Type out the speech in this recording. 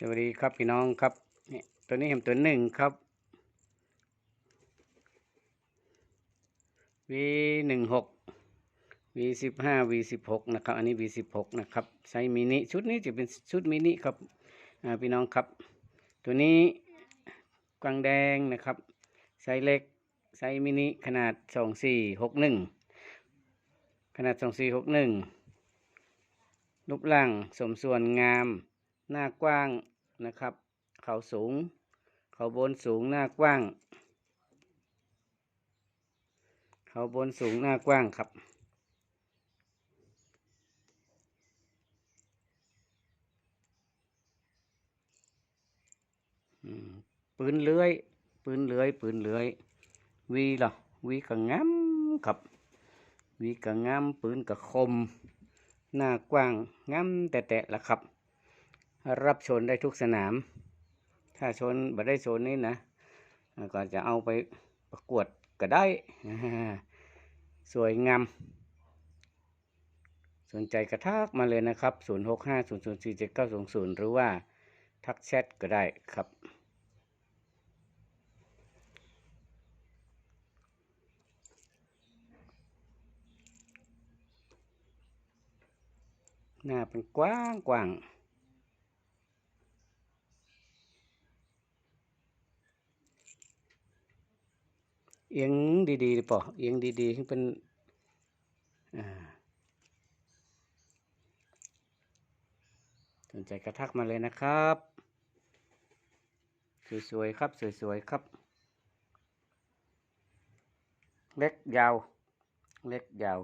สวัสดีครับพี่น้องครับนี่ตัวนี้เห็นตัวหนึ่งครับ V หนึ่งหก V สิบห้า V สิบหกนะครับ อันนี้ V สิบหกนะครับไซส์มินิชุดนี้จะเป็นชุดมินิครับพี่น้องครับ ตัวนี้กวางแดงนะครับไซส์เล็กไซส์มินิขนาดสองสี่หกหนึ่งขนาดสองสี่หกหนึ่งรูปร่างสมส่วนงาม หน้ากว้างนะครับ เขาสูง เขาบนสูงหน้ากว้าง เขาบนสูงหน้ากว้างครับปืนเลื้อย ปืนเลื้อย ปืนเลื้อย วีเหรอวีกะงามครับวีกะงามปืนกะคม หน้ากว้างงามแต่แต่ละครับ รับชนได้ทุกสนาม ถ้าชนบ่ได้ชนนี่นะอ่าก็จะเอาไปประกวดก็ได้ สวยงาม สนใจกระทักมาเลยนะครับ 0650047920หรือว่าทักแชทก็ได้ครับหน้าเป็นกว้างกว้าง เอียงดีๆป่ะเอียงดีๆให้เป็นสนใจกระทักมาเลยนะครับ สวยๆครับ สวยๆครับ เล็กยาว เล็กยาว